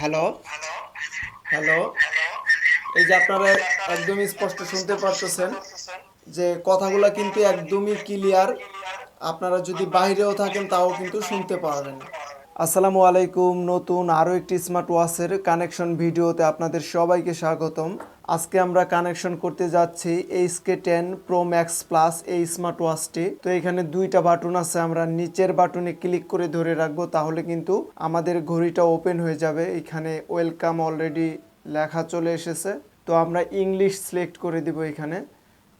Hello? Hello? এই যে আপনারা একদমই স্পষ্ট শুনতে পারতেছেন যে কথাগুলো কিন্তু একদমই ক্লিয়ার আপনারা যদি বাইরেও থাকেন তাও কিন্তু শুনতে পারবেন। আসসালামু আলাইকুম নতুন আরও একটি স্মার্ট ওয়াচের কানেকশন ভিডিওতে আপনাদের সবাইকে স্বাগতম। আজকে আমরা কানেকশন করতে যাচ্ছি H K ten pro max plus এই স্মার্ট ওয়াচটি তো এখানে দুইটা বাটন আছে, আমরা নিচের বাটনে ক্লিক করে ধরে রাখব, তাহলে কিন্তু আমাদের ঘড়িটা ওপেন হয়ে যাবে। এখানে ওয়েলকাম অলরেডি লেখা চলে এসেছে। তো আমরা ইংলিশ সিলেক্ট করে দিব এখানে,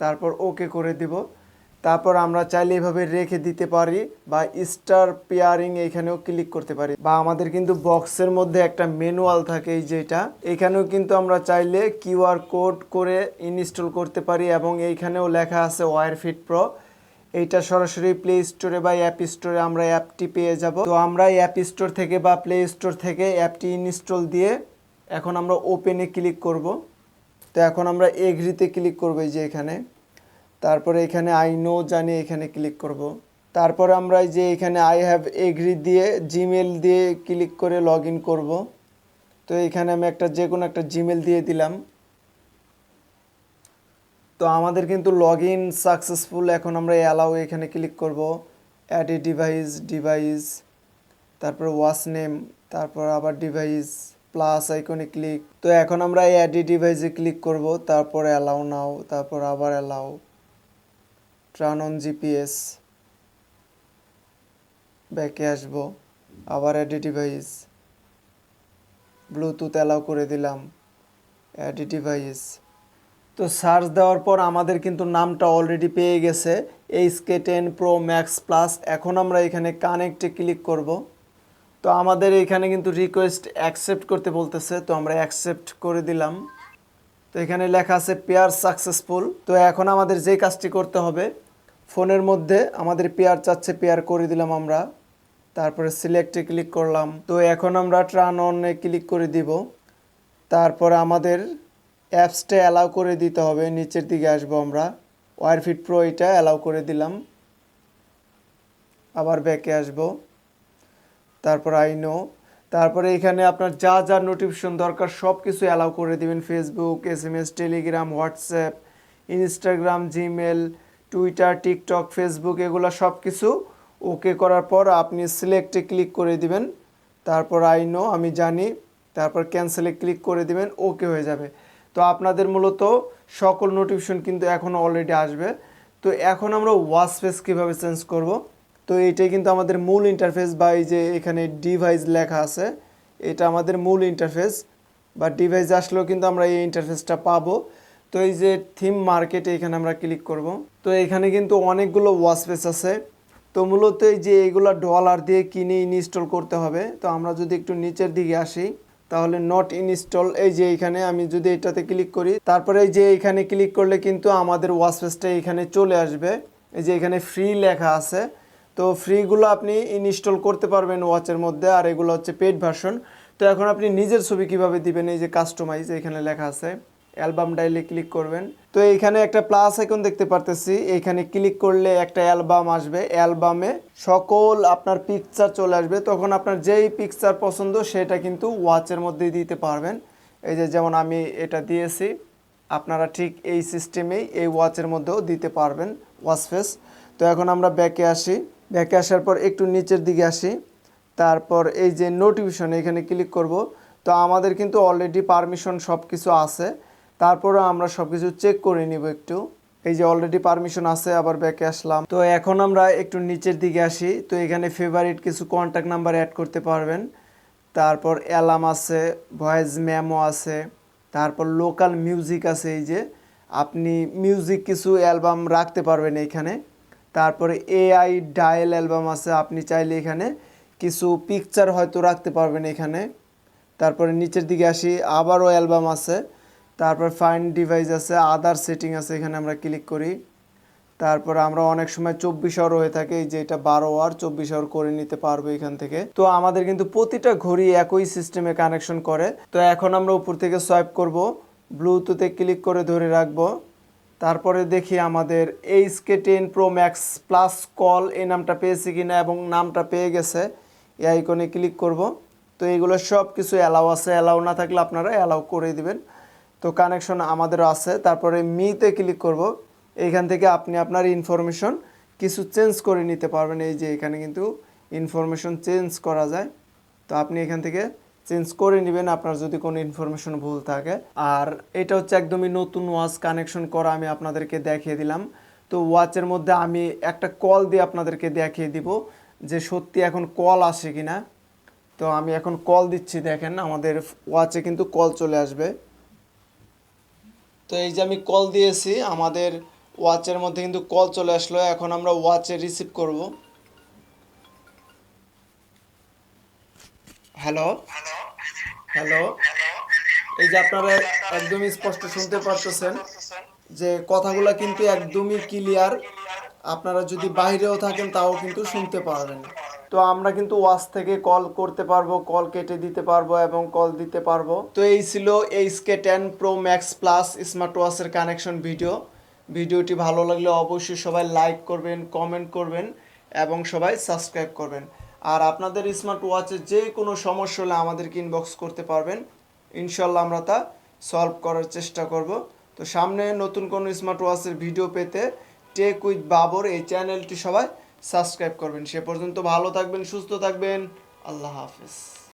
তারপর ওকে করে দিব। তারপর আমরা চাইলে এভাবে রেখে দিতে পারি বা স্টার পেয়ারিং এখানেও ক্লিক করতে পারি। বা আমাদের কিন্তু বক্সের মধ্যে একটা ম্যানুয়াল থাকে এই যেটা এখানেও কিন্তু আমরা চাইলে কিউআর কোড করে ইনস্টল করতে পারি এবং এইখানেও লেখা আছে ওয়ার ফিট প্রো এইটা সরাসরি প্লে স্টোরে বা অ্যাপ স্টোরে আমরা অ্যাপটি পেয়ে যাব। তো আমরা অ্যাপ স্টোর থেকে বা প্লে স্টোর থেকে অ্যাপটি ইনস্টল দিয়ে এখন আমরা ওপেনে ক্লিক করব। তো এখন আমরা এগ্রিতে ক্লিক করব এই যে এখানে। তারপরে এখানে আই নো জানি এখানে ক্লিক করব। তারপরে আমরা যে এখানে আই হ্যাভ এগ্রি দিয়ে জিমেল দিয়ে ক্লিক করে লগ ইন করব। তো এখানে আমি একটা যে কোনো একটা জিমেল দিয়ে দিলাম। তো আমাদের কিন্তু লগ ইন সাকসেসফুল এখন আমরা অ্যালাউ এখানে ক্লিক করব। অ্যাড এ ডিভাইস ডিভাইস তারপর ওয়াচ নেম তারপর আবার ডিভাইস প্লাস আইকনে ক্লিক তো এখন আমরা এই অ্যাড এ ডিভাইসে ক্লিক করব, তারপর অ্যালাউ নাও তারপর আবার অ্যালাউ ট্রান অন জিপিএস ব্যাকে আসব, আবার অ্যাডি ডিভাইস ব্লুটুথ অ্যালাউ করে দিলাম অ্যাডি ডিভাইস তো সার্চ দেওয়ার পর আমাদের কিন্তু নামটা অলরেডি পেয়ে গেছে HK ten pro max plus এখন আমরা এখানে কানেক্টে ক্লিক করব। তো আমাদের এখানে কিন্তু রিকোয়েস্ট অ্যাকসেপ্ট করতে বলতেছে, তো আমরা অ্যাকসেপ্ট করে দিলাম। তো এখানে লেখা আছে পেয়ার সাকসেসফুল তো এখন আমাদের যে কাজটি করতে হবে ফোনের মধ্যে আমাদের পেয়ার চাচ্ছে, পেয়ার করে দিলাম আমরা। তারপরে সিলেক্টে ক্লিক করলাম। তো এখন আমরা ট্রান অনে ক্লিক করে দিব। তারপরে আমাদের অ্যাপসটা অ্যালাউ করে দিতে হবে। নিচের দিকে আসব আমরা। ওয়ারফিট প্রো এটা অ্যালাউ করে দিলাম। আবার ব্যাকে আসব। তারপর আইনো তারপরে এখানে আপনার যা যা নোটিফিকেশন দরকার সব কিছু অ্যালাউ করে দিবেন। Facebook S M S Telegram WhatsApp Instagram Gmail Twitter TikTok Facebook এগুলো সব কিছু ওকে করার পর আপনি সিলেক্টে ক্লিক করে দিবেন। তারপর আইনো আমি জানি। তারপর ক্যান্সেলে ক্লিক করে দিবেন ওকে হয়ে যাবে। তো আপনাদের মূলত সকল নোটিফিকেশন কিন্তু এখন অলরেডি আসবে। তো এখন আমরা ওয়াচ ফেস কীভাবে চেঞ্জ করব? তো এটাই কিন্তু আমাদের মূল ইন্টারফেস বা এই যে এখানে ডিভাইস লেখা আছে, এটা আমাদের মূল ইন্টারফেস বা ডিভাইস আসলেও কিন্তু আমরা এই ইন্টারফেসটা পাবো। তো এই যে থিম মার্কেটে এখানে আমরা ক্লিক করব। তো এখানে কিন্তু অনেকগুলো ওয়াচ ফেস আছে। তো মূলত এই যে এইগুলো ডলার দিয়ে কিনে ইনস্টল করতে হবে। তো আমরা যদি একটু নিচের দিকে আসি, তাহলে নট ইনস্টল এই যে এখানে আমি যদি এটাতে ক্লিক করি, তারপরে এই যে এখানে ক্লিক করলে কিন্তু আমাদের ওয়াচ ফেসটা এখানে চলে আসবে। এই যে এখানে ফ্রি লেখা আছে। তো ফ্রিগুলো আপনি ইনস্টল করতে পারবেন ওয়াচের মধ্যে, আর এগুলো হচ্ছে পেড ভার্সন তো এখন আপনি নিজের ছবি কীভাবে দিবেন? এই যে কাস্টমাইজ এখানে লেখা আছে। অ্যালবাম ডাইলে ক্লিক করবেন। তো এইখানে একটা প্লাস আইকন দেখতে পারতেছি। এখানে ক্লিক করলে একটা অ্যালবাম আসবে। অ্যালবামে সকল আপনার পিকচার চলে আসবে। তখন আপনার যেই পিকচার পছন্দ সেটা কিন্তু ওয়াচের মধ্যেই দিতে পারবেন। এই যে যেমন আমি এটা দিয়েছি, আপনারা ঠিক এই সিস্টেমেই এই ওয়াচের মধ্যেও দিতে পারবেন ওয়াচ ফেস তো এখন আমরা ব্যাকে আসি। ব্যাকে আসার পর একটু নিচের দিকে আসি। তারপর এই যে নোটিফিকেশন এখানে ক্লিক করব। তো আমাদের কিন্তু অলরেডি পারমিশন সব কিছু আছে। তারপরে আমরা সব কিছু চেক করে নিব একটু। এই যে অলরেডি পারমিশন আছে, আবার ব্যাকে আসলাম। তো এখন আমরা একটু নিচের দিকে আসি। তো এখানে ফেভারিট কিছু কন্ট্যাক্ট নাম্বার অ্যাড করতে পারবেন। তারপর অ্যালার্ম আছে ভয়েস মেমো আছে, তারপর লোকাল মিউজিক আছে এই যে। আপনি মিউজিক কিছু অ্যালবাম রাখতে পারবেন এইখানে তারপরে এআই ডায়াল অ্যালবাম আছে, আপনি চাইলে এখানে কিছু পিকচার হয়তো রাখতে পারবেন এখানে। তারপরে নিচের দিকে আসি, আবারও অ্যালবাম আছে। তারপর ফাইন ডিভাইস আছে আদার সেটিং আছে, এখানে আমরা ক্লিক করি। তারপর আমরা অনেক সময় চব্বিশ আওয়ার হয়ে থাকে যে এটা বারো আওয়ার চব্বিশ আওয়ার করে নিতে পারব এখান থেকে। তো আমাদের কিন্তু প্রতিটা ঘড়ি একই সিস্টেমে কানেকশন করে। তো এখন আমরা উপর থেকে সোয়াইপ করব ব্লুটুথে ক্লিক করে ধরে রাখব। তারপরে দেখি আমাদের HK ten pro max plus call এই নামটা পেয়েছি কিনা এবং নামটা পেয়ে গেছে, এই আইকনে ক্লিক করব। তো এইগুলো সব কিছু অ্যালাউ আছে অ্যালাউ না থাকলে আপনারা অ্যালাউ করে দিবেন। তো কানেকশন আমাদেরও আছে। তারপরে মিতে ক্লিক করব। এইখান থেকে আপনি আপনার ইনফরমেশন কিছু চেঞ্জ করে নিতে পারবেন। এই যে এখানে কিন্তু ইনফরমেশন চেঞ্জ করা যায়। তো আপনি এখান থেকে চেঞ্জ করে নেবেন আপনার যদি কোনো ইনফরমেশন ভুল থাকে। আর এটা হচ্ছে একদমই নতুন ওয়াচ কানেকশন করা আমি আপনাদেরকে দেখিয়ে দিলাম। তো ওয়াচের মধ্যে আমি একটা কল দিয়ে আপনাদেরকে দেখিয়ে দিব যে সত্যি এখন কল আসে কিনা। তো আমি এখন কল দিচ্ছি, দেখেন আমাদের ওয়াচে কিন্তু কল চলে আসবে। তো এই যে আমি কল দিয়েছি, আমাদের ওয়াচের মধ্যে কিন্তু কল চলে আসলো, এখন আমরা ওয়াচে রিসিভ করব। হ্যালো হ্যালো এই যে আপনারা একদমই স্পষ্ট শুনতে পারতেছেন যে কথাগুলো কিন্তু একদমই ক্লিয়ার আপনারা যদি বাইরেও থাকেন তাও কিন্তু শুনতে পারবেন। তো আমরা কিন্তু ওয়াচ থেকে কল করতে পারব, কল কেটে দিতে পারব এবং কল দিতে পারব। তো এই ছিল H K ten pro max plus smart ওয়াচের connection video. ভিডিওটি ভালো লাগলে অবশ্যই সবাই লাইক করবেন, কমেন্ট করবেন এবং সবাই সাবস্ক্রাইব করবেন। আর আপনাদের স্মার্ট ওয়াচের যে কোনো সমস্যা হলে আমাদেরকে ইনবক্স করতে পারবেন। ইনশাল্লাহ আমরা তা সলভ করার চেষ্টা করব। তো সামনে নতুন কোনো স্মার্ট ওয়াচের ভিডিও পেতে টেক উইথ বাবর এই চ্যানেলটি সবাই সাবস্ক্রাইব করবেন। সে পর্যন্ত ভালো থাকবেন সুস্থ থাকবেন। আল্লাহ হাফেজ।